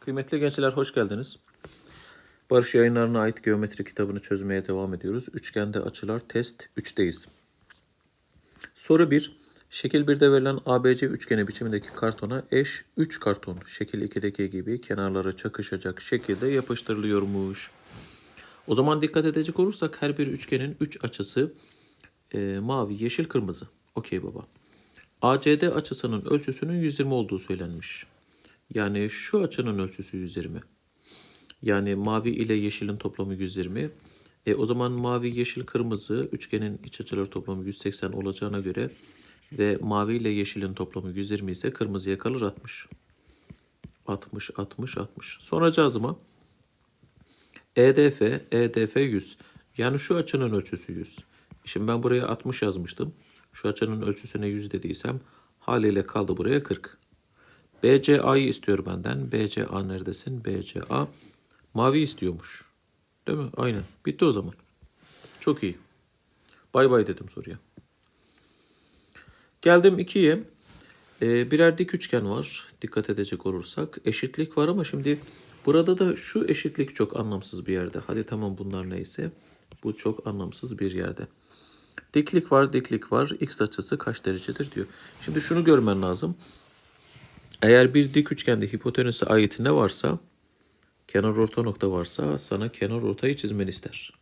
Kıymetli gençler hoş geldiniz. Barış yayınlarına ait geometri kitabını çözmeye devam ediyoruz. Üçgende açılar test 3'teyiz. Soru 1. Şekil 1'de verilen ABC üçgeni biçimindeki kartona eş 3 karton şekil 2'deki gibi kenarları çakışacak şekilde yapıştırılıyormuş. O zaman dikkat edecek olursak her bir üçgenin 3 açısı e, mavi, yeşil, kırmızı. Okey baba. ACD açısının ölçüsünün 120 olduğu söylenmiş. Yani şu açının ölçüsü 120. Yani mavi ile yeşilin toplamı 120. E, o zaman mavi, yeşil, kırmızı üçgenin iç açıları toplamı 180 olacağına göre ve mavi ile yeşilin toplamı 120 ise kırmızıya kalır 60. 60, 60, 60. Sonracığızıma EDF, EDF 100. Yani şu açının ölçüsü 100. Şimdi ben buraya 60 yazmıştım. Şu açının ölçüsüne 100 dediysem haliyle kaldı buraya 40. BCA'yı istiyor benden. BCA neredesin? BCA mavi istiyormuş. Değil mi? Aynen. Bitti o zaman. Çok iyi. Bay bay dedim soruya. Geldim 2'ye. Ee, birer dik üçgen var. Dikkat edecek olursak. Eşitlik var ama şimdi burada da şu eşitlik çok anlamsız bir yerde. Hadi tamam bunlar neyse. Bu çok anlamsız bir yerde. Diklik var, diklik var. X açısı kaç derecedir diyor. Şimdi şunu görmen lazım. Eğer bir dik üçgende hipotenüse ait ne varsa, kenar orta nokta varsa sana kenar ortayı çizmeni ister.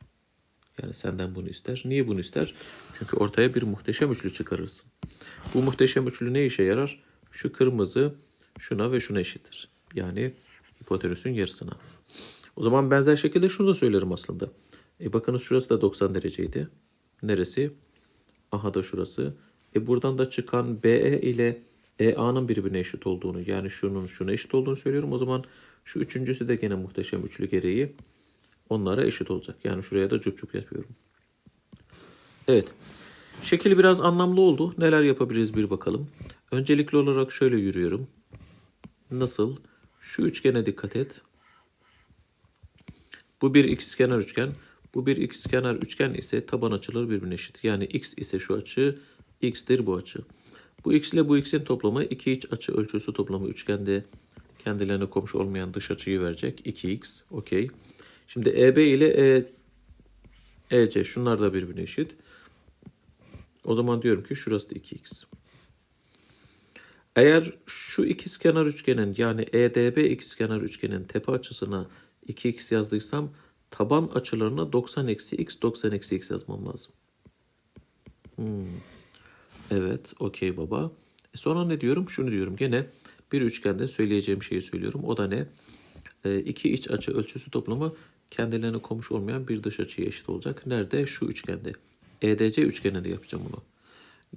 Yani senden bunu ister. Niye bunu ister? Çünkü ortaya bir muhteşem üçlü çıkarırsın. Bu muhteşem üçlü ne işe yarar? Şu kırmızı şuna ve şuna eşittir. Yani hipotenüsün yarısına. O zaman benzer şekilde şunu da söylerim aslında. E bakınız şurası da 90 dereceydi. Neresi? Aha da şurası. E buradan da çıkan BE ile EA'nın birbirine eşit olduğunu yani şunun şuna eşit olduğunu söylüyorum. O zaman şu üçüncüsü de gene muhteşem üçlü gereği onlara eşit olacak. Yani şuraya da cüp yapıyorum. Evet. Şekil biraz anlamlı oldu. Neler yapabiliriz bir bakalım. Öncelikli olarak şöyle yürüyorum. Nasıl? Şu üçgene dikkat et. Bu bir ikizkenar üçgen. Bu bir ikizkenar üçgen ise taban açıları birbirine eşit. Yani x ise şu açı, x'tir bu açı. Bu x ile bu x'in toplamı iki iç açı ölçüsü toplamı üçgende kendilerine komşu olmayan dış açıyı verecek. 2x. Okey. Şimdi EB ile E, EC şunlar da birbirine eşit. O zaman diyorum ki şurası da 2x. Eğer şu ikizkenar üçgenin yani EDB ikizkenar üçgenin tepe açısına 2x yazdıysam taban açılarına 90 eksi x 90 eksi x yazmam lazım. Hmm. Evet, okey baba. E sonra ne diyorum? Şunu diyorum. Gene bir üçgende söyleyeceğim şeyi söylüyorum. O da ne? E, iki iç açı ölçüsü toplamı kendilerine komşu olmayan bir dış açıya eşit olacak. Nerede? Şu üçgende. EDC üçgeninde yapacağım bunu.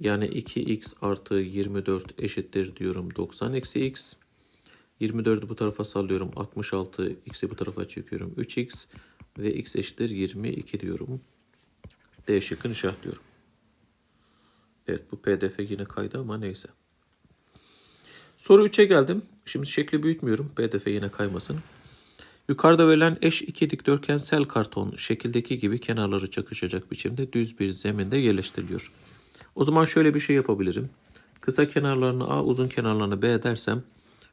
Yani 2x artı 24 eşittir diyorum 90 eksi x. 24'ü bu tarafa sallıyorum. 66 x'i bu tarafa çekiyorum. 3x ve x eşittir 22 diyorum. D şıkkını işaretliyorum. Evet bu pdf yine kaydı ama neyse. Soru 3'e geldim. Şimdi şekli büyütmüyorum. pdf yine kaymasın. Yukarıda verilen eş iki dikdörtgensel karton şekildeki gibi kenarları çakışacak biçimde düz bir zeminde yerleştiriliyor. O zaman şöyle bir şey yapabilirim. Kısa kenarlarını A, uzun kenarlarını B dersem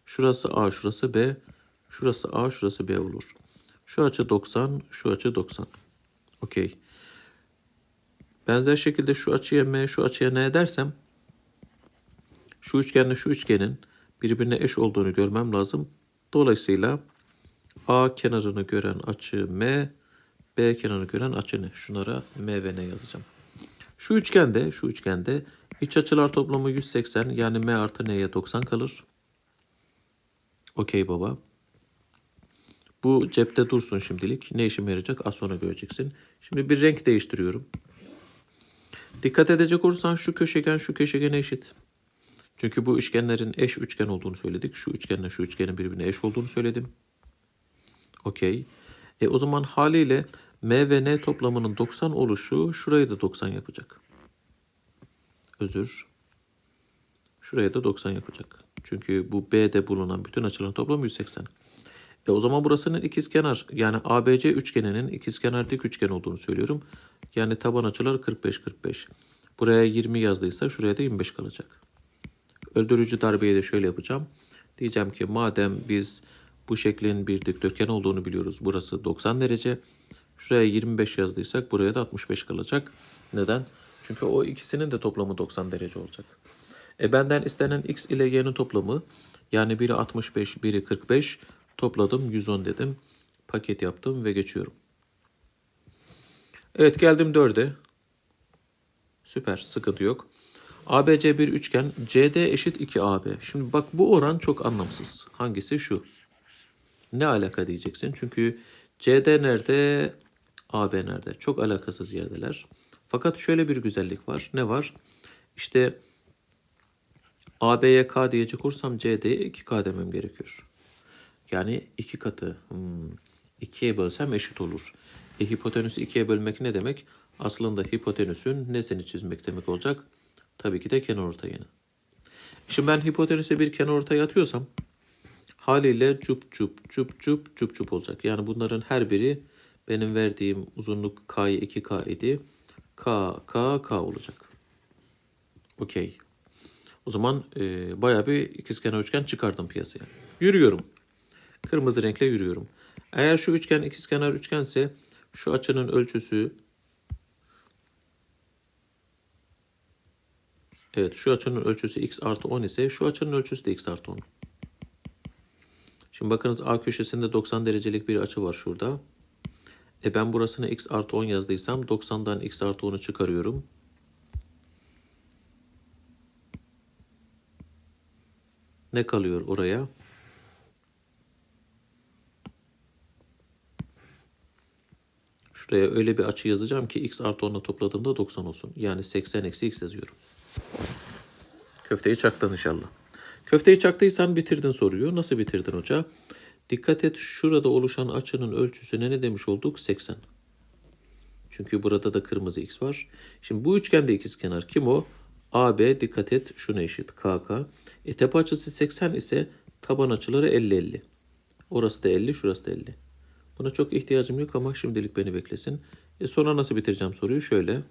şurası A, şurası B, şurası A, şurası B olur. Şu açı 90, şu açı 90. Okey. Benzer şekilde şu açıya M, şu açıya N dersem şu üçgenle şu üçgenin birbirine eş olduğunu görmem lazım. Dolayısıyla A kenarını gören açı M, B kenarını gören açı N. Şunlara M ve N yazacağım. Şu üçgende, şu üçgende iç açılar toplamı 180 yani M artı N'ye 90 kalır. Okey baba. Bu cepte dursun şimdilik. Ne işime yarayacak az sonra göreceksin. Şimdi bir renk değiştiriyorum. Dikkat edecek olursan şu köşegen şu köşegene eşit. Çünkü bu üçgenlerin eş üçgen olduğunu söyledik. Şu üçgenle şu üçgenin birbirine eş olduğunu söyledim. Okey. E o zaman haliyle M ve N toplamının 90 oluşu şurayı da 90 yapacak. Özür. Şuraya da 90 yapacak. Çünkü bu B'de bulunan bütün açıların toplamı 180. E o zaman burasının ikizkenar yani ABC üçgeninin ikizkenar dik üçgen olduğunu söylüyorum. Yani taban açıları 45 45. Buraya 20 yazdıysa şuraya da 25 kalacak. Öldürücü darbeyi de şöyle yapacağım. Diyeceğim ki madem biz Bu şeklin bir dikdörtgen olduğunu biliyoruz. Burası 90 derece. Şuraya 25 yazdıysak buraya da 65 kalacak. Neden? Çünkü o ikisinin de toplamı 90 derece olacak. E benden istenen x ile y'nin toplamı yani biri 65, biri 45 topladım 110 dedim. Paket yaptım ve geçiyorum. Evet geldim 4'e. Süper sıkıntı yok. ABC bir üçgen CD eşit 2AB. Şimdi bak bu oran çok anlamsız. Hangisi şu? Ne alaka diyeceksin. Çünkü CD nerede? AB nerede? Çok alakasız yerdeler. Fakat şöyle bir güzellik var. Ne var? İşte AB'ye K diyecek olursam CD'ye 2K demem gerekiyor. Yani iki katı. Hmm. İkiye bölsem eşit olur. E, hipotenüsü ikiye bölmek ne demek? Aslında hipotenüsün nesini çizmek demek olacak? Tabii ki de kenarortayını. Şimdi ben hipotenüse bir kenarortay atıyorsam haliyle cup cup cup cup cup cup olacak. Yani bunların her biri benim verdiğim uzunluk K'yı 2K idi. K, K, K olacak. Okey. O zaman e, bayağı bir ikizkenar üçgen çıkardım piyasaya. Yürüyorum. Kırmızı renkle yürüyorum. Eğer şu üçgen ikizkenar üçgense şu açının ölçüsü Evet şu açının ölçüsü x artı 10 ise şu açının ölçüsü de x artı 10. Şimdi bakınız A köşesinde 90 derecelik bir açı var şurada. E ben burasına x artı 10 yazdıysam 90'dan x artı 10'u çıkarıyorum. Ne kalıyor oraya? Şuraya öyle bir açı yazacağım ki x artı 10'la topladığımda 90 olsun. Yani 80 eksi x yazıyorum. Köfteyi çaktın inşallah. Köfteyi çaktıysan bitirdin soruyu. Nasıl bitirdin hoca? Dikkat et şurada oluşan açının ölçüsüne ne demiş olduk? 80. Çünkü burada da kırmızı x var. Şimdi bu üçgende ikizkenar kim o? AB dikkat et şuna eşit KK. E tepe açısı 80 ise taban açıları 50-50. Orası da 50, şurası da 50. Buna çok ihtiyacım yok ama şimdilik beni beklesin. E sonra nasıl bitireceğim soruyu? Şöyle.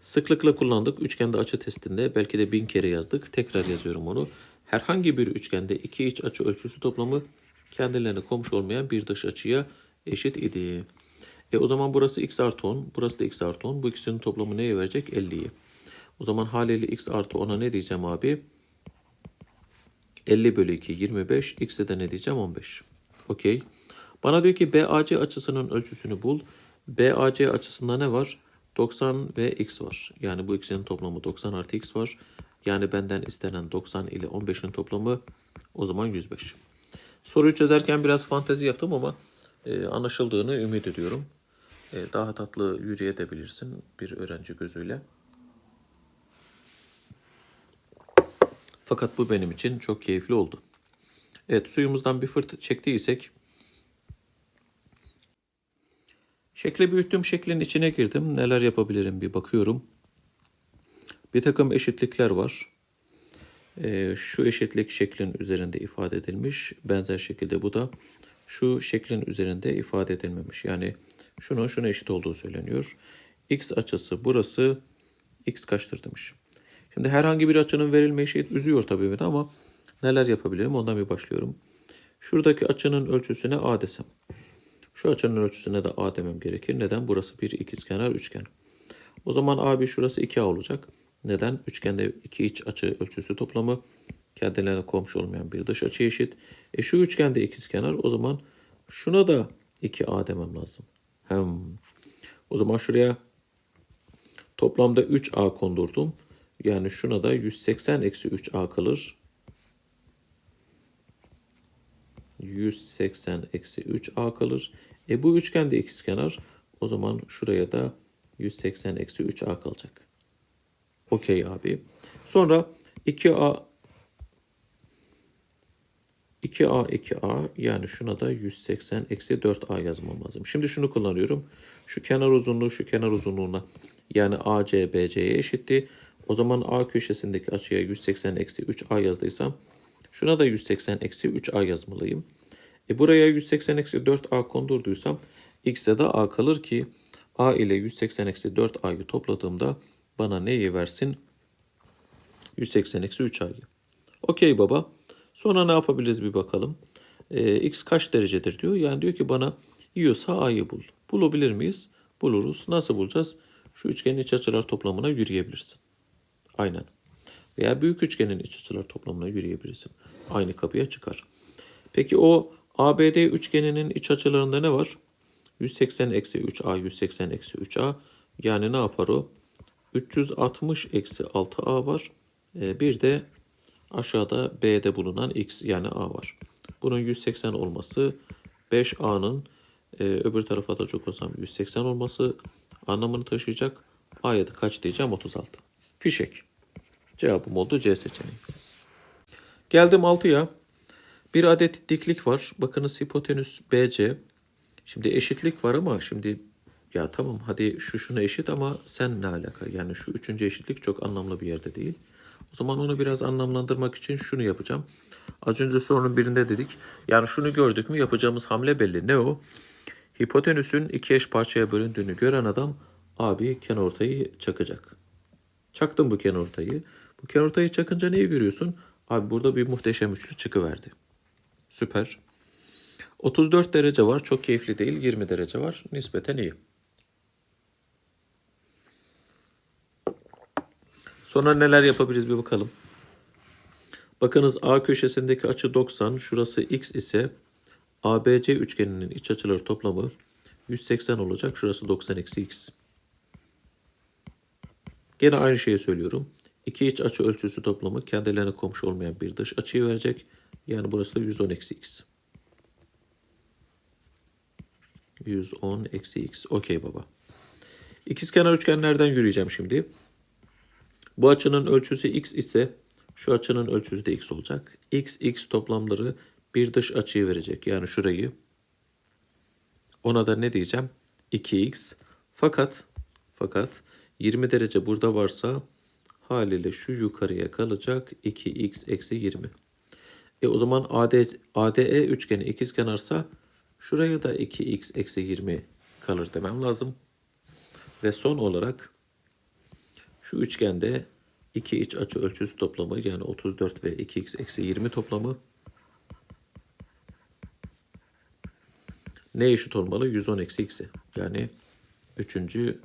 Sıklıkla kullandık. Üçgende açı testinde belki de bin kere yazdık. Tekrar yazıyorum onu. Herhangi bir üçgende iki iç açı ölçüsü toplamı kendilerine komşu olmayan bir dış açıya eşit idi. E o zaman burası x artı 10, burası da x artı 10. Bu ikisinin toplamı neye verecek? 50'yi. O zaman haliyle x artı 10'a ne diyeceğim abi? 50 bölü 2 25. X'e de ne diyeceğim? 15. Okey. Bana diyor ki BAC açısının ölçüsünü bul. BAC açısında ne var? 90 ve x var. Yani bu ikisinin toplamı 90 artı x var. Yani benden istenen 90 ile 15'in toplamı o zaman 105. Soruyu çözerken biraz fantezi yaptım ama e, anlaşıldığını ümit ediyorum. E, daha tatlı yürüyebilirsin bir öğrenci gözüyle. Fakat bu benim için çok keyifli oldu. Evet suyumuzdan bir fırt çektiysek şekli büyüttüm şeklin içine girdim. Neler yapabilirim bir bakıyorum. Bir takım eşitlikler var. Ee, şu eşitlik şeklin üzerinde ifade edilmiş. Benzer şekilde bu da şu şeklin üzerinde ifade edilmemiş. Yani şunun şuna eşit olduğu söyleniyor. X açısı burası x kaçtır demiş. Şimdi herhangi bir açının verilme eşit üzüyor tabii beni ama neler yapabilirim ondan bir başlıyorum. Şuradaki açının ölçüsüne A desem. Şu açının ölçüsüne de A demem gerekir. Neden? Burası bir ikizkenar üçgen. O zaman AB şurası 2A olacak. Neden? Üçgende iki iç açı ölçüsü toplamı kendilerine komşu olmayan bir dış açı eşit. E şu üçgende ikizkenar o zaman şuna da 2A demem lazım. Hem. O zaman şuraya toplamda 3A kondurdum. Yani şuna da 180 eksi 3A kalır. 180 eksi 3A kalır. E bu üçgende ikizkenar. O zaman şuraya da 180 eksi 3A kalacak. Okey abi. Sonra 2A 2A 2A yani şuna da 180 eksi 4A yazmam lazım. Şimdi şunu kullanıyorum. Şu kenar uzunluğu şu kenar uzunluğuna yani AC BC'ye eşitti. O zaman A köşesindeki açıya 180 eksi 3A yazdıysam şuna da 180 eksi 3A yazmalıyım. E buraya 180 eksi 4A kondurduysam x'e de A kalır ki A ile 180 eksi 4A'yı topladığımda bana neyi versin? 180 eksi 3A'yı. Okey baba. Sonra ne yapabiliriz bir bakalım. Ee, x kaç derecedir diyor. Yani diyor ki bana yiyorsa a'yı bul. Bulabilir miyiz? Buluruz. Nasıl bulacağız? Şu üçgenin iç açılar toplamına yürüyebilirsin. Aynen. Veya büyük üçgenin iç açılar toplamına yürüyebilirsin. Aynı kapıya çıkar. Peki o ABD üçgeninin iç açılarında ne var? 180 eksi 3A, 180 eksi 3A. Yani ne yapar o? 360 eksi 6A var. Ee, bir de aşağıda B'de bulunan X yani A var. Bunun 180 olması 5A'nın e, öbür tarafa da çok olsam 180 olması anlamını taşıyacak. A'ya da kaç diyeceğim? 36. Fişek. Cevabım oldu C seçeneği. Geldim 6'ya. Bir adet diklik var. Bakınız hipotenüs BC. Şimdi eşitlik var ama şimdi ya tamam hadi şu şuna eşit ama sen ne alaka? Yani şu üçüncü eşitlik çok anlamlı bir yerde değil. O zaman onu biraz anlamlandırmak için şunu yapacağım. Az önce sorunun birinde dedik. Yani şunu gördük mü yapacağımız hamle belli. Ne o? Hipotenüsün iki eş parçaya bölündüğünü gören adam abi kenarortayı çakacak. Çaktım bu kenarortayı. Bu kenarortayı çakınca neyi görüyorsun? Abi burada bir muhteşem üçlü çıkıverdi. Süper. 34 derece var. Çok keyifli değil. 20 derece var. Nispeten iyi. Sonra neler yapabiliriz bir bakalım. Bakınız A köşesindeki açı 90. Şurası x ise ABC üçgeninin iç açıları toplamı 180 olacak. Şurası 90 eksi x. Gene aynı şeyi söylüyorum. İki iç açı ölçüsü toplamı kendilerine komşu olmayan bir dış açıyı verecek. Yani burası da 110 eksi x. 110 eksi x. Okey baba. İkizkenar üçgenlerden yürüyeceğim şimdi. Bu açının ölçüsü x ise şu açının ölçüsü de x olacak. x, x toplamları bir dış açıyı verecek. Yani şurayı. Ona da ne diyeceğim? 2x. Fakat fakat 20 derece burada varsa haliyle şu yukarıya kalacak 2x eksi 20. E o zaman AD, ADE üçgeni ikizkenarsa şuraya da 2x eksi 20 kalır demem lazım. Ve son olarak şu üçgende iki iç açı ölçüsü toplamı yani 34 ve 2x eksi 20 toplamı ne eşit olmalı? 110 eksi x'e. Yani üçüncü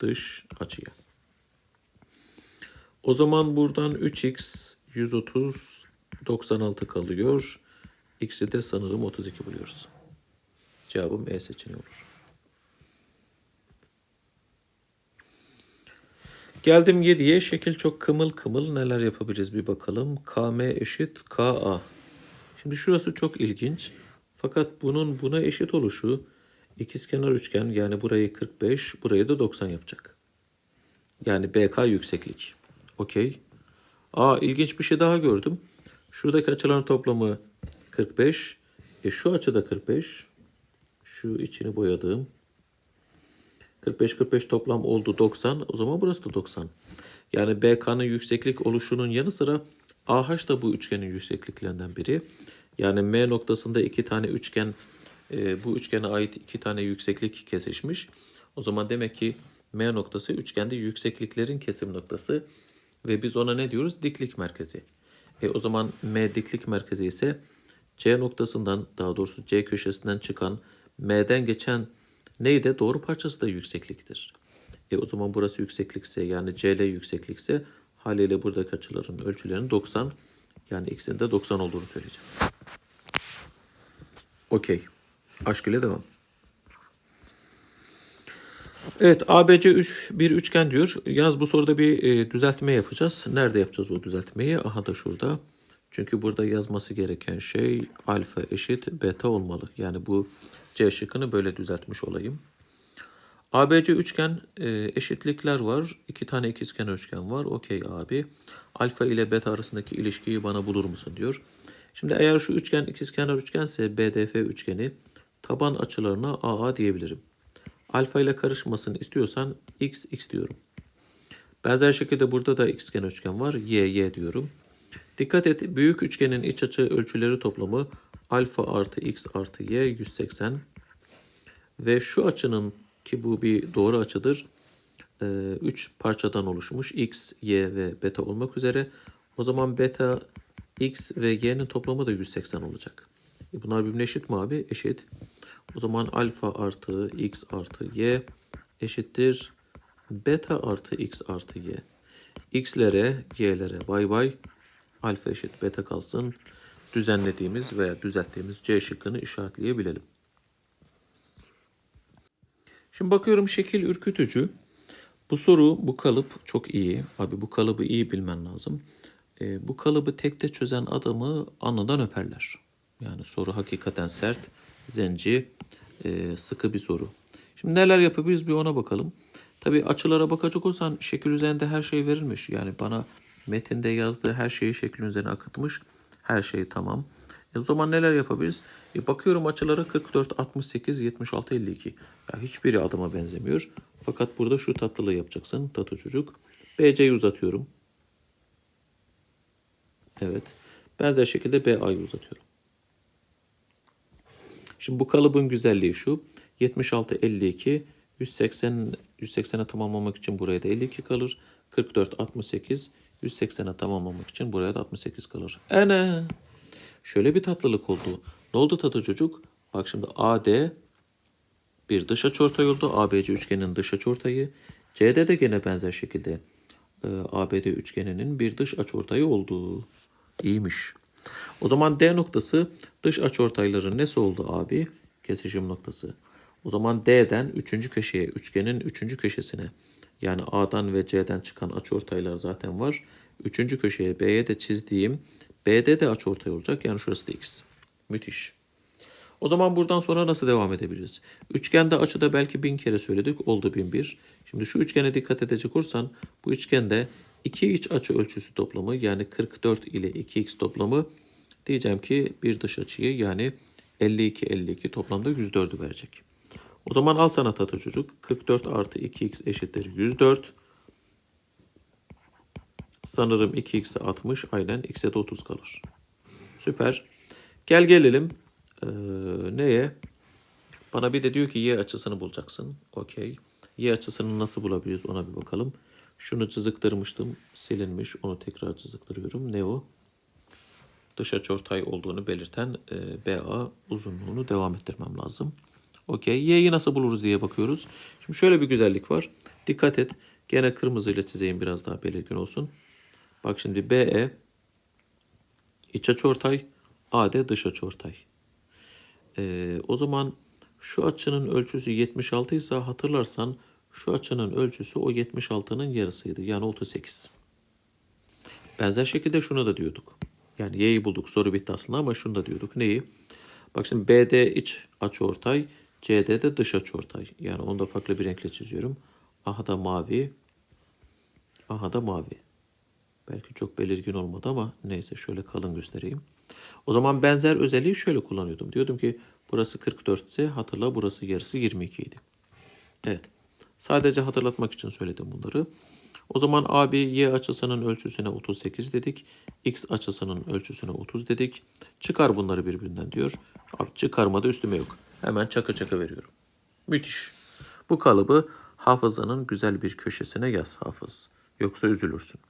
dış açıya. O zaman buradan 3x 130 96 kalıyor. X'i de sanırım 32 buluyoruz. Cevabım E seçeneği olur. Geldim 7'ye. Şekil çok kımıl kımıl. Neler yapabiliriz bir bakalım. KM eşit KA. Şimdi şurası çok ilginç. Fakat bunun buna eşit oluşu ikizkenar üçgen yani burayı 45, burayı da 90 yapacak. Yani BK yükseklik. Okey. Aa ilginç bir şey daha gördüm. Şuradaki açıların toplamı 45. E şu açıda 45. Şu içini boyadığım. 45 45 toplam oldu 90. O zaman burası da 90. Yani BK'nın yükseklik oluşunun yanı sıra AH da bu üçgenin yüksekliklerinden biri. Yani M noktasında iki tane üçgen e, bu üçgene ait iki tane yükseklik kesişmiş. O zaman demek ki M noktası üçgende yüksekliklerin kesim noktası ve biz ona ne diyoruz? Diklik merkezi. E o zaman M diklik merkezi ise C noktasından daha doğrusu C köşesinden çıkan M'den geçen neyde? Doğru parçası da yüksekliktir. E o zaman burası yükseklikse yani CL yükseklikse haliyle buradaki açıların ölçülerinin 90 yani x'in de 90 olduğunu söyleyeceğim. Okey. Aşk ile devam. Evet ABC 3 bir üçgen diyor. Yaz bu soruda bir e, düzeltme yapacağız. Nerede yapacağız o düzeltmeyi? Aha da şurada. Çünkü burada yazması gereken şey alfa eşit beta olmalı. Yani bu C şıkkını böyle düzeltmiş olayım. ABC üçgen e, eşitlikler var. İki tane ikizkenar üçgen var. Okey abi. Alfa ile beta arasındaki ilişkiyi bana bulur musun diyor. Şimdi eğer şu üçgen ikizkenar üçgense BDF üçgeni taban açılarına AA diyebilirim. Alfa ile karışmasını istiyorsan x x diyorum. Benzer şekilde burada da ikizkenar üçgen var. Y y diyorum. Dikkat et büyük üçgenin iç açı ölçüleri toplamı alfa artı x artı y 180. Ve şu açının ki bu bir doğru açıdır. 3 parçadan oluşmuş x, y ve beta olmak üzere. O zaman beta x ve y'nin toplamı da 180 olacak. E bunlar birbirine eşit mi abi? Eşit. O zaman alfa artı x artı y eşittir beta artı x artı y. x'lere y'lere bay bay alfa eşit beta kalsın. Düzenlediğimiz veya düzelttiğimiz C şıkkını işaretleyebilelim. Şimdi bakıyorum şekil ürkütücü. Bu soru, bu kalıp çok iyi. Abi bu kalıbı iyi bilmen lazım. E, bu kalıbı tekte çözen adamı alnından öperler. Yani soru hakikaten sert, zenci, e, sıkı bir soru. Şimdi neler yapabiliriz bir ona bakalım. Tabii açılara bakacak olsan şekil üzerinde her şey verilmiş. Yani bana metinde yazdığı her şeyi şeklin üzerine akıtmış. Her şey tamam. E, o zaman neler yapabiliriz? E, bakıyorum açılara 44, 68, 76, 52. Ya hiçbiri adıma benzemiyor. Fakat burada şu tatlılığı yapacaksın. Tatlı çocuk. BC'yi uzatıyorum. Evet. Benzer şekilde BA'yı uzatıyorum. Şimdi bu kalıbın güzelliği şu. 76, 52, 180, 180'e tamamlamak için buraya da 52 kalır. 44, 68, 180'e tamamlamak için buraya da 68 kalır. Ene! Şöyle bir tatlılık oldu. Ne oldu tatlı çocuk? Bak şimdi AD bir dış açıortay oldu. ABC üçgeninin dış açıortayı. CD de gene benzer şekilde e, ABD üçgeninin bir dış açıortayı olduğu. İyiymiş. O zaman D noktası dış açıortayların nesi oldu abi? Kesişim noktası. O zaman D'den 3. köşeye, üçgenin 3. köşesine yani A'dan ve C'den çıkan açıortaylar zaten var. 3. köşeye B'ye de çizdiğim BD de açıortay olacak. Yani şurası da X. Müthiş. O zaman buradan sonra nasıl devam edebiliriz? Üçgende açıda belki bin kere söyledik. Oldu bin bir. Şimdi şu üçgene dikkat edecek olursan bu üçgende iki iç açı ölçüsü toplamı yani 44 ile 2x toplamı diyeceğim ki bir dış açıyı yani 52 52 toplamda 104'ü verecek. O zaman al sana tatlı çocuk. 44 artı 2x eşittir 104. Sanırım 2x'e 60 aynen x'e de 30 kalır. Süper. Gel gelelim ee, neye? Bana bir de diyor ki y açısını bulacaksın. Okey. Y açısını nasıl bulabiliriz ona bir bakalım. Şunu çiziktirmiştim. Silinmiş. Onu tekrar çiziktiriyorum. Ne o? Dış açıortay olduğunu belirten e, BA uzunluğunu devam ettirmem lazım. Okey. Y'yi nasıl buluruz diye bakıyoruz. Şimdi şöyle bir güzellik var. Dikkat et. Gene kırmızıyla çizeyim biraz daha belirgin olsun. Bak şimdi BE iç açıortay, AD dış açıortay. Ee, o zaman şu açının ölçüsü 76 ise hatırlarsan şu açının ölçüsü o 76'nın yarısıydı. Yani 38. Benzer şekilde şunu da diyorduk. Yani y'yi bulduk. Soru bitti aslında ama şunu da diyorduk. Neyi? Bak şimdi BD iç açıortay, CD de dış açıortay. Yani onu da farklı bir renkle çiziyorum. Aha da mavi. Aha da mavi. Belki çok belirgin olmadı ama neyse şöyle kalın göstereyim. O zaman benzer özelliği şöyle kullanıyordum. Diyordum ki burası 44 ise hatırla burası yarısı 22 idi. Evet. Sadece hatırlatmak için söyledim bunları. O zaman AB y açısının ölçüsüne 38 dedik. X açısının ölçüsüne 30 dedik. Çıkar bunları birbirinden diyor. Abi çıkarmada üstüme yok. Hemen çaka çaka veriyorum. Müthiş. Bu kalıbı hafızanın güzel bir köşesine yaz hafız. Yoksa üzülürsün.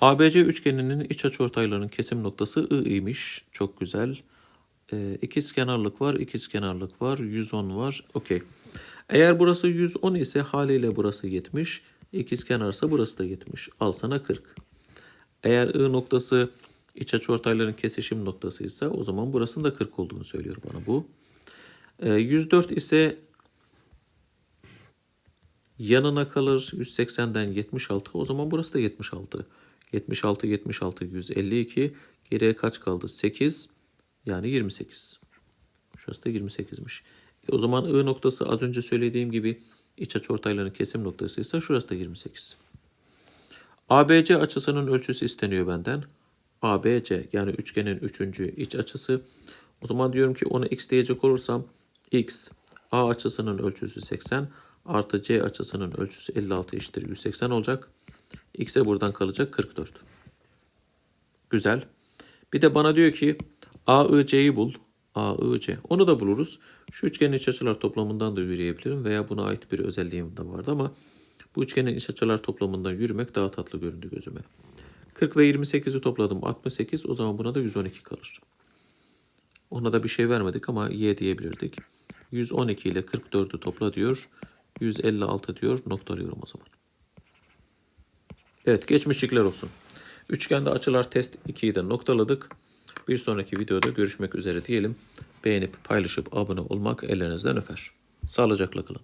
ABC üçgeninin iç açıortaylarının kesim noktası I'ymiş. Çok güzel. Ee, ikizkenarlık var, ikizkenarlık var, 110 var. Okey. Eğer burası 110 ise haliyle burası 70. İkizkenarsa burası da 70. Al sana 40. Eğer I noktası iç açıortayların kesişim noktası ise o zaman burasının da 40 olduğunu söylüyor bana bu. Ee, 104 ise yanına kalır 180'den 76. O zaman burası da 76. 76, 76, 152. Geriye kaç kaldı? 8. Yani 28. Şurası da 28'miş. E o zaman I noktası az önce söylediğim gibi iç açıortayların kesim noktasıysa şurası da 28. ABC açısının ölçüsü isteniyor benden. ABC yani üçgenin üçüncü iç açısı. O zaman diyorum ki ona x diyecek olursam x A açısının ölçüsü 80 artı C açısının ölçüsü 56 eşittir 180 olacak. X'e buradan kalacak 44. Güzel. Bir de bana diyor ki AIC'yi bul. AIC. Onu da buluruz. Şu üçgenin iç açılar toplamından da yürüyebilirim veya buna ait bir özelliğim de vardı ama Bu üçgenin iç açılar toplamından yürümek daha tatlı göründü gözüme. 40 ve 28'i topladım 68 o zaman buna da 112 kalır. Ona da bir şey vermedik ama y diyebilirdik. 112 ile 44'ü topla diyor. 156 diyor. Noktalıyorum o zaman. Evet geçmişlikler olsun. Üçgende açılar test 2'yi de noktaladık. Bir sonraki videoda görüşmek üzere diyelim. Beğenip paylaşıp abone olmak ellerinizden öper. Sağlıcakla kalın.